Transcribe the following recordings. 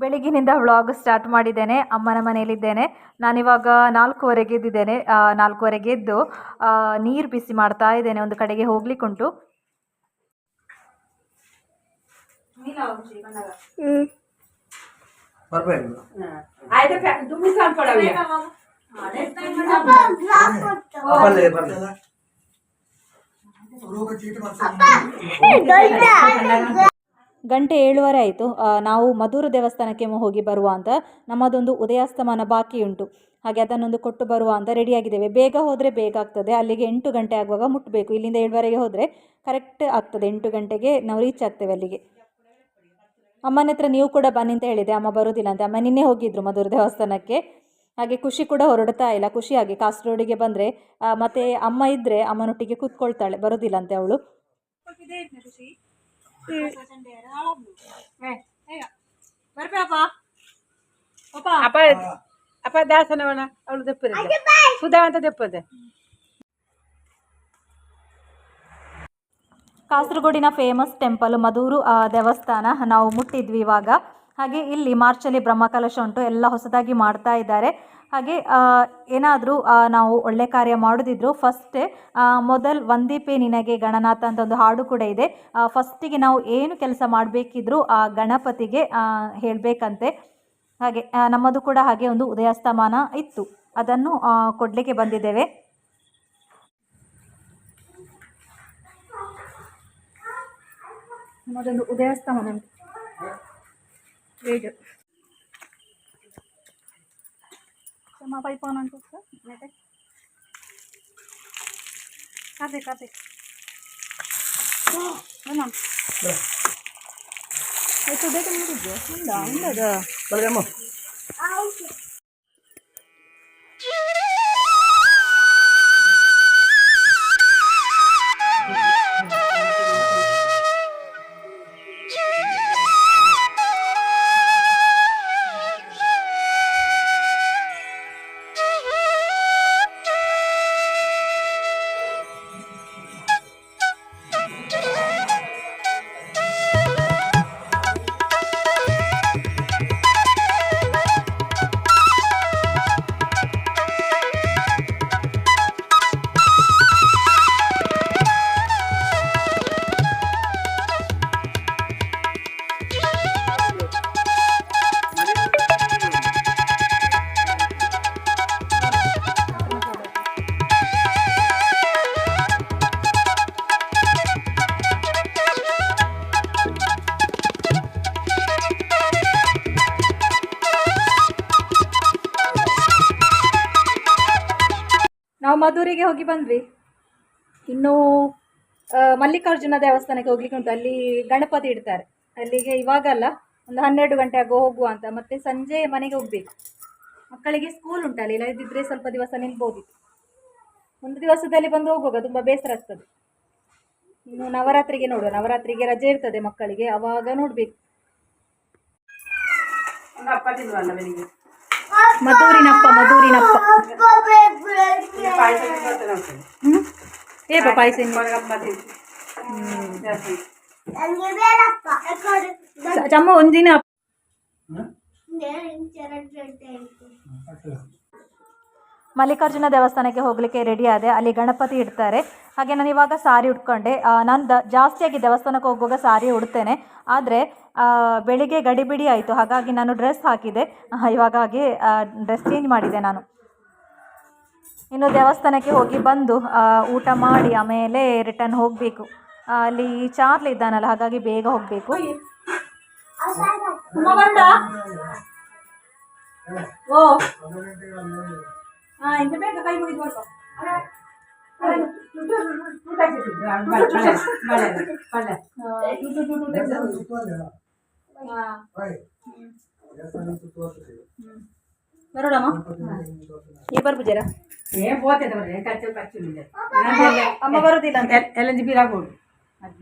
ಬೆಳಿಗ್ಗಿನಿಂದ vlog start ಮಾಡಿದ್ದೇನೆ ಅಮ್ಮನ ಮನೆಯಲ್ಲಿದ್ದೇನೆ ನಾನಿವಾಗ ನಾಲ್ಕೂವರೆಗೆ ಎದ್ದಿದ್ದೇನೆ ನಾಲ್ಕುವರೆಗೆ ಎದ್ದು ನೀರು ಬಿಸಿ ಮಾಡ್ತಾ ಇದ್ದೇನೆ ಒಂದು ಕಡೆಗೆ ಹೋಗ್ಲಿಕ್ಕುಂಟು. ಗಂಟೆ ಏಳುವರೆ ಆಯಿತು. ನಾವು ಮಧುರ ದೇವಸ್ಥಾನಕ್ಕೆ ಹೋಗಿ ಬರುವ ಅಂತ ನಮ್ಮದೊಂದು ಉದಯಾಸ್ತಮಾನ ಬಾಕಿ ಉಂಟು. ಹಾಗೆ ಅದನ್ನೊಂದು ಕೊಟ್ಟು ಬರುವ ಅಂತ ರೆಡಿಯಾಗಿದ್ದೇವೆ ಬೇಗ ಹೋದರೆ ಬೇಗ ಆಗ್ತದೆ. ಅಲ್ಲಿಗೆ ಎಂಟು ಗಂಟೆ ಆಗುವಾಗ ಮುಟ್ಟಬೇಕು ಇಲ್ಲಿಂದ ಏಳುವರೆಗೆ ಹೋದರೆ ಕರೆಕ್ಟ್ ಆಗ್ತದೆ. ಎಂಟು ಗಂಟೆಗೆ ನಾವು ರೀಚ್ ಆಗ್ತೇವೆ ಅಲ್ಲಿಗೆ. ಅಮ್ಮನ ಹತ್ರ ನೀವು ಕೂಡ ಬನ್ನಿ ಅಂತ ಹೇಳಿದೆ. ಅಮ್ಮ ಬರೋದಿಲ್ಲ ಅಂತ. ಅಮ್ಮ ನಿನ್ನೆ ಹೋಗಿದ್ರು ಮಧುರ ದೇವಸ್ಥಾನಕ್ಕೆ. ಹಾಗೆ ಖುಷಿ ಕೂಡ ಹೊರಡ್ತಾ ಇಲ್ಲ. ಖುಷಿಯಾಗಿ ಕಾಸರಗೋಡಿಗೆ ಬಂದರೆ ಮತ್ತೆ ಅಮ್ಮ ಇದ್ದರೆ ಅಮ್ಮನೊಟ್ಟಿಗೆ ಕೂತ್ಕೊಳ್ತಾಳೆ. ಬರೋದಿಲ್ಲ ಅಂತೆ ಅವಳು. ಅಪ್ಪ. ಅಪ್ಪ. ದಾಸನವನ ಅವಳು ತೆಪ್ಪದೆ ಸುಧಾ ಅಂತ ತೆಪ್ಪದೆ ಕಾಸರಗೋಡಿನ ಫೇಮಸ್ ಟೆಂಪಲ್ ಮಧೂರು ಆ, ದೇವಸ್ಥಾನ ನಾವು ಮುಟ್ಟಿದ್ವಿ ಇವಾಗ. ಹಾಗೆ ಇಲ್ಲಿ ಮಾರ್ಚಲ್ಲಿ ಬ್ರಹ್ಮಕಲಶ ಉಂಟು, ಎಲ್ಲ ಹೊಸದಾಗಿ ಮಾಡ್ತಾ ಇದ್ದಾರೆ. ಹಾಗೆ ಏನಾದರೂ ನಾವು ಒಳ್ಳೆ ಕಾರ್ಯ ಮಾಡೋದಿದ್ರು ಫಸ್ಟೇ ಮೊದಲ್ ವಂದೀಪೆ ನಿನಗೆ ಗಣನಾಥ ಅಂತ ಒಂದು ಹಾಡು ಕೂಡ ಇದೆ. ಫಸ್ಟಿಗೆ ನಾವು ಏನು ಕೆಲಸ ಮಾಡಬೇಕಿದ್ರೂ, ಆ ಗಣಪತಿಗೆ ಹೇಳಬೇಕಂತೆ. ಹಾಗೆ ನಮ್ಮದು ಕೂಡ ಹಾಗೆ ಒಂದು ಉದಯಾಸ್ತಮಾನ ಇತ್ತು. ಅದನ್ನು ಕೊಡಲಿಕ್ಕೆ ಬಂದಿದ್ದೇವೆ. ನಮ್ಮದೊಂದು ಉದಯಾಸ್ತಮಾನ Iya, iya. Sama apa ipon nanti? Kate, kate. Oh. Itu dia kan itu. Enggak, enggak ada. Balik ನಾವು ಮಧುರಿಗೆ ಹೋಗಿ ಬಂದ್ವಿ. ಇನ್ನೂ ಮಲ್ಲಿಕಾರ್ಜುನ ದೇವಸ್ಥಾನಕ್ಕೆ ಹೋಗ್ಲಿಕ್ಕೆ ಉಂಟು. ಅಲ್ಲಿ ಗಣಪತಿ ಇಡ್ತಾರೆ. ಅಲ್ಲಿಗೆ ಇವಾಗಲ್ಲ ಒಂದು ಹನ್ನೆರಡು ಗಂಟೆ ಆಗೋ ಹೋಗುವ ಅಂತ. ಮತ್ತೆ ಸಂಜೆ ಮನೆಗೆ ಹೋಗ್ಬೇಕು. ಮಕ್ಕಳಿಗೆ ಸ್ಕೂಲ್ ಉಂಟಲ್ಲ ಇಲ್ಲದಿದ್ದರೆ ಸ್ವಲ್ಪ ದಿವಸ ನಿಲ್ಬೋದಿತ್ತು ಒಂದು ದಿವಸದಲ್ಲಿ ಬಂದು ಹೋಗುವಾಗ ತುಂಬ ಬೇಸರ ಆಗ್ತದೆ. ಇನ್ನು ನವರಾತ್ರಿಗೆ ನೋಡುವ. ನವರಾತ್ರಿಗೆ ರಜೆ ಇರ್ತದೆ ಮಕ್ಕಳಿಗೆ. ಅವಾಗ ನೋಡಬೇಕು. ಮಧೂರಿನಪ್ಪ ಮಧೂರಿನಪ್ಪ ಪಾಯಸ ಬರ್ತದೆ ನೋಡ್ತೇನೆ ಹ್ಞೂ ಏಪ ಪಾಯಸ ಇನ್ನು? ಅಪ್ಪ ತಿಂದು ಜಾಸ್ತಿ ಚ- ಚಮ್ಮ ಒಂದಿನ ಮಲ್ಲಿಕಾರ್ಜುನ ದೇವಸ್ಥಾನಕ್ಕೆ ಹೋಗಲಿಕ್ಕೆ ರೆಡಿ ಆದೆ. ಅಲ್ಲಿ ಗಣಪತಿ ಇಡ್ತಾರೆ. ಹಾಗೆ ನಾನು ಇವಾಗ ಸಾರಿ ಉಟ್ಕೊಂಡೆ. ನಾನು ದ, ಜಾಸ್ತಿಯಾಗಿ ದೇವಸ್ಥಾನಕ್ಕೆ ಹೋಗುವಾಗ ಸಾರಿ ಉಡ್ತೇನೆ. ಆದರೆ ಬೆಳಿಗ್ಗೆ ಗಡಿಬಿಡಿ ಆಯಿತು. ಹಾಗಾಗಿ ನಾನು ಡ್ರೆಸ್ ಹಾಕಿದೆ. ಇವಾಗಾಗಿ ಡ್ರೆಸ್ ಚೇಂಜ್ ಮಾಡಿದೆ ನಾನು. ಇನ್ನು ದೇವಸ್ಥಾನಕ್ಕೆ ಹೋಗಿ ಬಂದು ಊಟ ಮಾಡಿ ಆಮೇಲೆ ರಿಟರ್ನ್ ಹೋಗಬೇಕು. ಅಲ್ಲಿ ಚಾರ್ಲ್ ಇದ್ದಾನಲ್ಲ, ಹಾಗಾಗಿ ಬೇಗ ಹೋಗಬೇಕು. ಓ. ಇಂದ ಬೇಗ ಕೈ ಏ ಅಮ್ಮ ಬರೋದಿಲ್ಲ ಅಂತ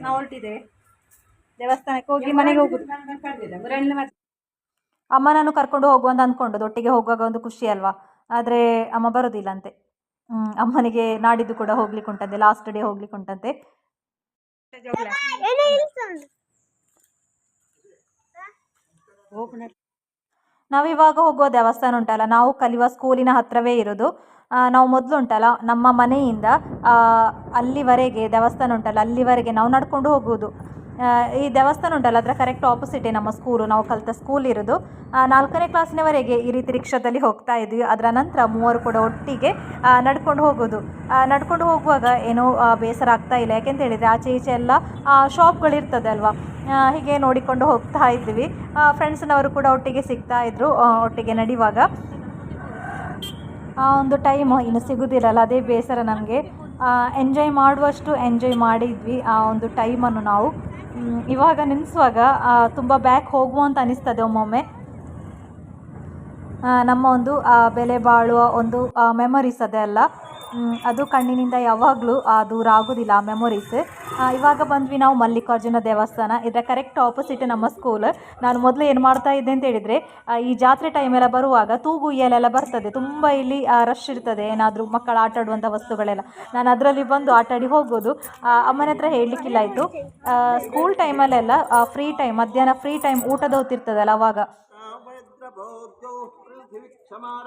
ನಾವು ಹೊರಟಿದ್ದೇವೆ ದೇವಸ್ಥಾನಕ್ಕೆ ಹೋಗಿ ಮನೆಗೆ ಹೋಗುದು ಅಮ್ಮ ನಾನು ಕರ್ಕೊಂಡು ಹೋಗುವಂತ ಅಂದ್ಕೊಂಡು ಒಟ್ಟಿಗೆ ಹೋಗುವಾಗ ಒಂದು ಖುಷಿ ಅಲ್ವಾ ಆದರೆ ಅಮ್ಮ ಬರೋದಿಲ್ಲಂತೆ. ಅಮ್ಮನಿಗೆ ನಾಡಿದ್ದು ಕೂಡ ಹೋಗ್ಲಿಕ್ಕೆ ಉಂಟಂತೆ ಲಾಸ್ಟ್ ಡೇ ಹೋಗ್ಲಿಕ್ಕೆ ಉಂಟಂತೆ ನಾವಿವಾಗ ಹೋಗುವ ದೇವಸ್ಥಾನ ಉಂಟಲ್ಲ, ನಾವು ಕಲಿಯುವ ಸ್ಕೂಲಿನ ಹತ್ರವೇ ಇರೋದು. ನಾವು ಮೊದಲು ಉಂಟಲ್ಲ, ನಮ್ಮ ಮನೆಯಿಂದ ಅಲ್ಲಿವರೆಗೆ ದೇವಸ್ಥಾನ ಉಂಟಲ್ಲ, ಅಲ್ಲಿವರೆಗೆ ನಾವು ನಡ್ಕೊಂಡು ಹೋಗುವುದು. ಈ ದೇವಸ್ಥಾನ ಉಂಟಲ್ಲ, ಅದರ ಕರೆಕ್ಟ್ ಆಪೋಸಿಟೇ ನಮ್ಮ ಸ್ಕೂಲು ನಾವು ಕಲಿತ ಸ್ಕೂಲ್ ಇರೋದು. ನಾಲ್ಕನೇ ಕ್ಲಾಸಿನವರೆಗೆ ಈ ರೀತಿ ರಿಕ್ಷಾದಲ್ಲಿ ಹೋಗ್ತಾ ಇದ್ವಿ. ಅದರ ನಂತರ ಮೂವರು ಕೂಡ ಒಟ್ಟಿಗೆ ನಡ್ಕೊಂಡು ಹೋಗೋದು. ನಡ್ಕೊಂಡು ಹೋಗುವಾಗ ಏನೋ ಬೇಸರ ಆಗ್ತಾ ಇಲ್ಲ. ಯಾಕೆಂತ ಹೇಳಿದರೆ ಆಚೆ ಈಚೆ ಎಲ್ಲ ಶಾಪ್ಗಳಿರ್ತದೆ ಅಲ್ವಾ? ಹೀಗೆ ನೋಡಿಕೊಂಡು ಹೋಗ್ತಾ ಇದ್ವಿ. ಫ್ರೆಂಡ್ಸ್ನವರು ಕೂಡ ಒಟ್ಟಿಗೆ ಸಿಗ್ತಾ ಇದ್ರು ಒಟ್ಟಿಗೆ ನಡೆಯುವಾಗ ಆ, ಒಂದು ಟೈಮ್ ಇನ್ನು ಸಿಗೋದಿರಲ್ಲ, ಅದೇ ಬೇಸರ ನಮಗೆ. ಎಂಜಾಯ್ ಮಾಡುವಷ್ಟು ಎಂಜಾಯ್ ಮಾಡಿದ್ವಿ. ಆ, ಒಂದು ಟೈಮನ್ನು ನಾವು ಇವಾಗ ನೆನೆಸುವಾಗ ತುಂಬ ಬ್ಯಾಕ್ ಹೋಗುವ ಅಂತ ಅನಿಸ್ತದೆ ಒಮ್ಮೊಮ್ಮೆ. ನಮ್ಮ ಒಂದು ಬೆಲೆ ಬಾಳುವ ಒಂದು ಮೆಮೊರೀಸ್ ಅದೆಲ್ಲ ಅದು ಕಣ್ಣಿನಿಂದ ಯಾವಾಗಲೂ ದೂರ ಆಗೋದಿಲ್ಲ ಆ ಮೆಮೊರೀಸ್ ಇವಾಗ ಬಂದ್ವಿ ನಾವು ಮಲ್ಲಿಕಾರ್ಜುನ ದೇವಸ್ಥಾನ. ಇದರ ಕರೆಕ್ಟ್ ಆಪೋಸಿಟ್ ನಮ್ಮ ಸ್ಕೂಲ್ ನಾನು ಮೊದಲು ಏನು ಮಾಡ್ತಾ ಇದ್ದೆ ಅಂತ ಹೇಳಿದರೆ ಈ ಜಾತ್ರೆ ಟೈಮೆಲ್ಲ ಬರುವಾಗ ತೂಗುಯ್ಯಲೆಲ್ಲ ಬರ್ತದೆ. ತುಂಬ ಇಲ್ಲಿ ರಶ್ ಇರ್ತದೆ. ಏನಾದರೂ ಮಕ್ಕಳು ಆಟ ಆಡುವಂಥ ವಸ್ತುಗಳೆಲ್ಲ. ನಾನು ಅದರಲ್ಲಿ ಬಂದು ಆಟಾಡಿ ಹೋಗೋದು. ಅಮ್ಮನ ಹತ್ರ ಹೇಳಲಿಕ್ಕಿಲ್ಲ ಆಯಿತು. ಸ್ಕೂಲ್ ಟೈಮಲ್ಲೆಲ್ಲ ಫ್ರೀ ಟೈಮ್ ಮಧ್ಯಾಹ್ನ ಫ್ರೀ ಟೈಮ್ ಊಟದ ಹೊತ್ತಿರ್ತದಲ್ಲ ಅವಾಗ. ಕ್ಷಮಾರ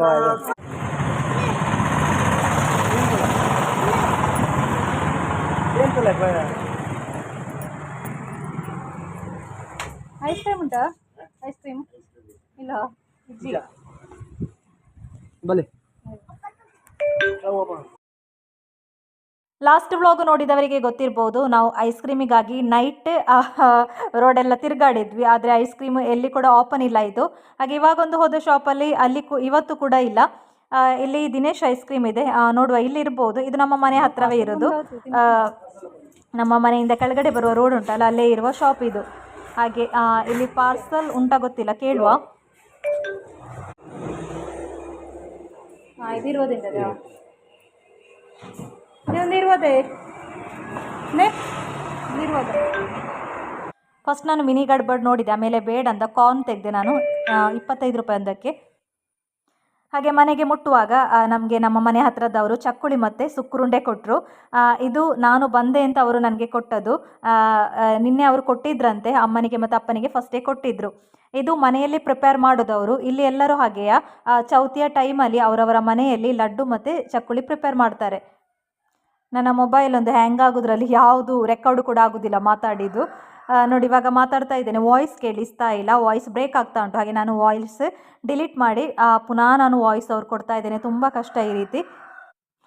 ధన్యవాదాలు. ఐస్ క్రీమ్ ఉంటా ఐస్ క్రీమ్? ఇలా. ఇడ్లీ భలే. ಲಾಸ್ಟ್ ವ್ಲಾಗ್ ನೋಡಿದವರಿಗೆ ಗೊತ್ತಿರ್ಬೋದು, ನಾವು ಐಸ್ ಕ್ರೀಮಿಗಾಗಿ ನೈಟ್ ರೋಡೆಲ್ಲ ತಿರುಗಾಡಿದ್ವಿ. ಆದರೆ ಐಸ್ ಕ್ರೀಮ್ ಎಲ್ಲಿ ಕೂಡ ಓಪನ್ ಇಲ್ಲ ಇದು. ಹಾಗೆ ಇವಾಗೊಂದು ಹೋದ ಶಾಪಲ್ಲಿ ಅಲ್ಲಿ ಕು, ಇವತ್ತು ಕೂಡ ಇಲ್ಲ. ಇಲ್ಲಿ ದಿನೇಶ್ ಐಸ್ ಕ್ರೀಮ್ ಇದೆ. ನೋಡುವ, ಇಲ್ಲಿ ಇರ್ಬೋದು. ಇದು ನಮ್ಮ ಮನೆ ಹತ್ರವೇ ಇರೋದು. ನಮ್ಮ ಮನೆಯಿಂದ ಕೆಳಗಡೆ ಬರುವ ರೋಡ್ ಉಂಟಲ್ಲ, ಅಲ್ಲೇ ಇರುವ ಶಾಪ್ ಇದು. ಹಾಗೆ ಇಲ್ಲಿ ಪಾರ್ಸಲ್ ಉಂಟಾ ಗೊತ್ತಿಲ್ಲ, ಕೇಳುವ. ಹಾಂ ಇದಿರ್ಬೋದಿಂದ ಇದೊಂದು ಇರ್ಬೋದೇ ನೇ? ಇರ್ಬೋದ ಫಸ್ಟ್ ನಾನು ಮಿನಿ ಗಡ್ಬಡ್ ನೋಡಿದೆ, ಆಮೇಲೆ ಬೇಡ ಅಂತ ಕಾರ್ನ್ ತೆಗೆದೆ ನಾನು ಇಪ್ಪತ್ತೈದು ರೂಪಾಯಿ ಒಂದಕ್ಕೆ. ಹಾಗೆ ಮನೆಗೆ ಮುಟ್ಟುವಾಗ ನಮಗೆ ನಮ್ಮ ಮನೆ ಹತ್ರದವರು ಚಕ್ಕುಳಿ ಮತ್ತು ಸುಕ್ಕುರುಂಡೆ ಕೊಟ್ಟರು ಇದು ನಾನು ಬಂದೆ ಅಂತ ಅವರು ನನಗೆ ಕೊಟ್ಟದ್ದು. ನಿನ್ನೆ ಅವರು ಕೊಟ್ಟಿದ್ರಂತೆ, ಅಮ್ಮನಿಗೆ ಮತ್ತು ಅಪ್ಪನಿಗೆ ಫಸ್ಟೇ ಕೊಟ್ಟಿದ್ದರು ಇದು ಮನೆಯಲ್ಲಿ ಪ್ರಿಪೇರ್ ಮಾಡೋದವರು, ಇಲ್ಲಿ ಎಲ್ಲರೂ ಹಾಗೆಯಾ? ಚೌತಿಯ ಟೈಮಲ್ಲಿ ಅವರವರ ಮನೆಯಲ್ಲಿ ಲಡ್ಡು ಮತ್ತು ಚಕ್ಕುಳಿ ಪ್ರಿಪೇರ್ ಮಾಡ್ತಾರೆ. ನನ್ನ ಮೊಬೈಲ್ ಒಂದು ಹ್ಯಾಂಗ್ ಆಗೋದ್ರಲ್ಲಿ ಯಾವುದು ರೆಕಾರ್ಡು ಕೂಡ ಆಗೋದಿಲ್ಲ ಮಾತಾಡಿದ್ದು. ನೋಡಿ ಇವಾಗ ಮಾತಾಡ್ತಾ ಇದ್ದೇನೆ ವಾಯ್ಸ್ ಕೇಳಿಸ್ತಾ ಇಲ್ಲ ವಾಯ್ಸ್ ಬ್ರೇಕ್ ಆಗ್ತಾ ಉಂಟು. ಹಾಗೆ ನಾನು ವಾಯ್ಸ್ ಡಿಲೀಟ್ ಮಾಡಿ ಪುನಃ ನಾನು ವಾಯ್ಸ್ ಅವ್ರು ಕೊಡ್ತಾ ಇದ್ದೇನೆ. ತುಂಬ ಕಷ್ಟ ಈ ರೀತಿ.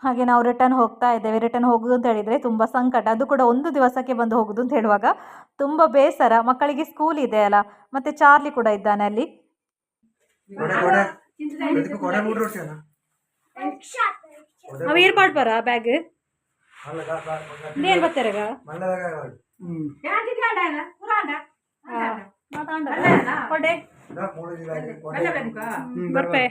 ಹಾಗೆ ನಾವು ರಿಟರ್ನ್ ಹೋಗ್ತಾ ಇದ್ದೇವೆ. ರಿಟರ್ನ್ ಹೋಗೋದು ಅಂತ ಹೇಳಿದರೆ ತುಂಬ ಸಂಕಟ. ಅದು ಕೂಡ ಒಂದು ದಿವಸಕ್ಕೆ ಬಂದು ಹೋಗೋದು ಅಂತ ಹೇಳುವಾಗ ತುಂಬ ಬೇಸರ. ಮಕ್ಕಳಿಗೆ ಸ್ಕೂಲ್ ಇದೆ ಅಲ್ಲ ಮತ್ತು ಚಾರ್ಲಿ ಕೂಡ ಇದ್ದಾನೆ ಅಲ್ಲಿ. ಏರ್ಪಾಡು ಬರ ಬ್ಯಾಗ್ ಅಲ್ಲ? ಏನು ಬರ್ತಾರಾಗ ಕೊಡೆ. ಬರ್ಪೆ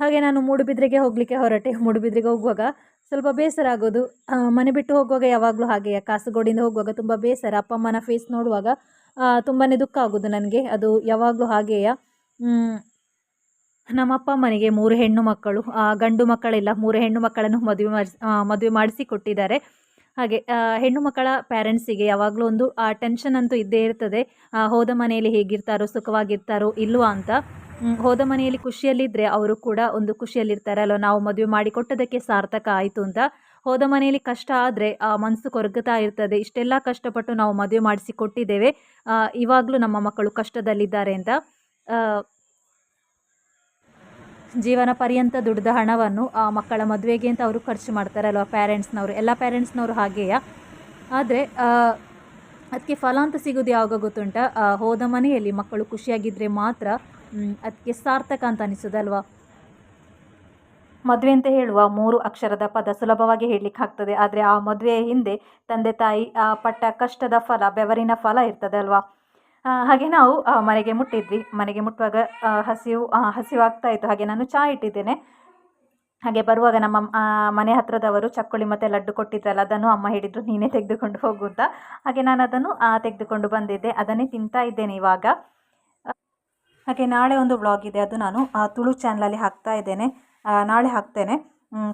ಹಾಗೆ ನಾನು ಮೂಡುಬಿದ್ರೆಗೆ ಹೋಗ್ಲಿಕ್ಕೆ ಹೊರಟೆ. ಮೂಡುಬಿದ್ರೆಗೆ ಹೋಗುವಾಗ ಸ್ವಲ್ಪ ಬೇಸರ ಆಗೋದು. ಮನೆ ಬಿಟ್ಟು ಹೋಗುವಾಗ ಯಾವಾಗಲೂ ಹಾಗೆ. ಕಾಸರಗೋಡಿಂದ ಹೋಗುವಾಗ ತುಂಬ ಬೇಸರ. ಅಪ್ಪ ಅಮ್ಮನ ಫೇಸ್ ನೋಡುವಾಗ ತುಂಬಾ ದುಃಖ ಆಗೋದು ನನಗೆ. ಅದು ಯಾವಾಗಲೂ ಹಾಗೆಯೇ. ಮ್, ಮನೆಗೆ ಮೂರು ಹೆಣ್ಣು ಮಕ್ಕಳು ಆ, ಗಂಡು ಮಕ್ಕಳಿಲ್ಲ ಮೂರು ಹೆಣ್ಣು ಮಕ್ಕಳನ್ನು ಮದುವೆ ಮಾಡಿಸಿ ಮದುವೆ ಮಾಡಿಸಿ ಕೊಟ್ಟಿದ್ದಾರೆ ಹಾಗೆ ಹೆಣ್ಣು ಮಕ್ಕಳ ಪ್ಯಾರೆಂಟ್ಸಿಗೆ ಯಾವಾಗಲೂ ಒಂದು ಟೆನ್ಷನ್ ಅಂತೂ ಇದ್ದೇ ಇರ್ತದೆ. ಹೋದ ಮನೆಯಲ್ಲಿ ಹೇಗಿರ್ತಾರೋ ಸುಖವಾಗಿರ್ತಾರೋ ಇಲ್ವಾ ಅಂತ. ಹೋದ ಮನೆಯಲ್ಲಿ ಖುಷಿಯಲ್ಲಿದ್ದರೆ ಅವರು ಕೂಡ ಒಂದು ಖುಷಿಯಲ್ಲಿರ್ತಾರೆ. ಅಲ್ವ ನಾವು ಮದುವೆ ಮಾಡಿಕೊಟ್ಟದಕ್ಕೆ ಸಾರ್ಥಕ ಆಯಿತು ಅಂತ. ಹೋದ ಮನೆಯಲ್ಲಿ ಕಷ್ಟ ಆದರೆ ಮನಸ್ಸು ಕೊರಗುತ್ತಾ ಇರ್ತದೆ. ಇಷ್ಟೆಲ್ಲ ಕಷ್ಟಪಟ್ಟು ನಾವು ಮದುವೆ ಮಾಡಿಸಿ ಕೊಟ್ಟಿದ್ದೇವೆ ಆ, ಇವಾಗಲೂ ನಮ್ಮ ಮಕ್ಕಳು ಕಷ್ಟದಲ್ಲಿದ್ದಾರೆ ಅಂತ. ಆ, ಜೀವನ ಪರ್ಯಂತ ದುಡಿದ ಹಣವನ್ನು ಆ ಮಕ್ಕಳ ಮದುವೆಗೆ ಅಂತ ಅವರು ಖರ್ಚು ಮಾಡ್ತಾರೆ ಅಲ್ವಾ ಪ್ಯಾರೆಂಟ್ಸ್ನವರು ಎಲ್ಲ ಪ್ಯಾರೆಂಟ್ಸ್ನವರು ಹಾಗೆಯೇ? ಆದರೆ ಅದಕ್ಕೆ ಫಲ ಅಂತ ಸಿಗೋದು ಯಾವಾಗ ಗೊತ್ತುಂಟ? ಹೋದ ಮನೆಯಲ್ಲಿ ಮಕ್ಕಳು ಖುಷಿಯಾಗಿದ್ದರೆ ಮಾತ್ರ ಅದಕ್ಕೆ ಸಾರ್ಥಕ ಅಂತ ಅನಿಸೋದಲ್ವಾ? ಮದುವೆ ಅಂತ ಹೇಳುವ ಮೂರು ಅಕ್ಷರದ ಪದ ಸುಲಭವಾಗಿ ಹೇಳಲಿಕ್ಕೆ ಆಗ್ತದೆ. ಆದರೆ ಆ ಮದುವೆಯ ಹಿಂದೆ ತಂದೆ ತಾಯಿ, ಆ ಪಟ್ಟ ಕಷ್ಟದ ಫಲ, ಬೆವರಿನ ಫಲ ಇರ್ತದೆ ಅಲ್ವಾ ಹಾಗೆ ನಾವು ಮನೆಗೆ ಮುಟ್ಟಿದ್ವಿ. ಮನೆಗೆ ಮುಟ್ಟುವಾಗ ಹಸಿವು ಹಸಿವಾಗ್ತಾ ಇತ್ತು. ಹಾಗೆ ನಾನು ಚಹಾ ಇಟ್ಟಿದ್ದೇನೆ. ಹಾಗೆ ಬರುವಾಗ ನಮ್ಮ ಮನೆ ಹತ್ರದವರು ಚಕ್ಕುಳಿ ಮತ್ತು ಲಡ್ಡು ಕೊಟ್ಟಿದ್ರಲ್ಲ, ಅದನ್ನು ಅಮ್ಮ ಹೇಳಿದರು, ನೀನೇ ತೆಗೆದುಕೊಂಡು ಹೋಗು ಅಂತ. ಹಾಗೆ ನಾನು ಅದನ್ನು ತೆಗೆದುಕೊಂಡು ಬಂದಿದ್ದೆ. ಅದನ್ನೇ ತಿಂತಾ ಇದ್ದೇನೆ ಇವಾಗ. ಹಾಗೆ ನಾಳೆ ಒಂದು ಬ್ಲಾಗ್ ಇದೆ. ಅದು ನಾನು ತುಳು ಚಾನಲಲ್ಲಿ ಹಾಕ್ತಾ ಇದ್ದೇನೆ. ನಾಳೆ ಹಾಕ್ತೇನೆ.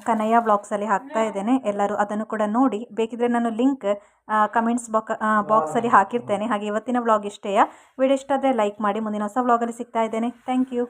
ಕನ್ನಯ್ಯ ವ್ಲಾಗ್ಸಲ್ಲಿ ಹಾಕ್ತಾ ಇದ್ದೇನೆ. ಎಲ್ಲರೂ ಅದನ್ನು ಕೂಡ ನೋಡಿ. ಬೇಕಿದ್ರೆ ನಾನು ಲಿಂಕ್ ಕಮೆಂಟ್ಸ್ ಬಾಕ್ ಬಾಕ್ಸಲ್ಲಿ ಹಾಕಿರ್ತೇನೆ. ಹಾಗೆ ಇವತ್ತಿನ ವ್ಲಾಗ್ ಇಷ್ಟೇಯ ವಿಡಿಯೋ ಇಷ್ಟ ಆದರೆ ಲೈಕ್ ಮಾಡಿ. ಮುಂದಿನ ಹೊಸ ವ್ಲಾಗಲ್ಲಿ ಸಿಗ್ತಾ ಇದ್ದೇನೆ. Thank you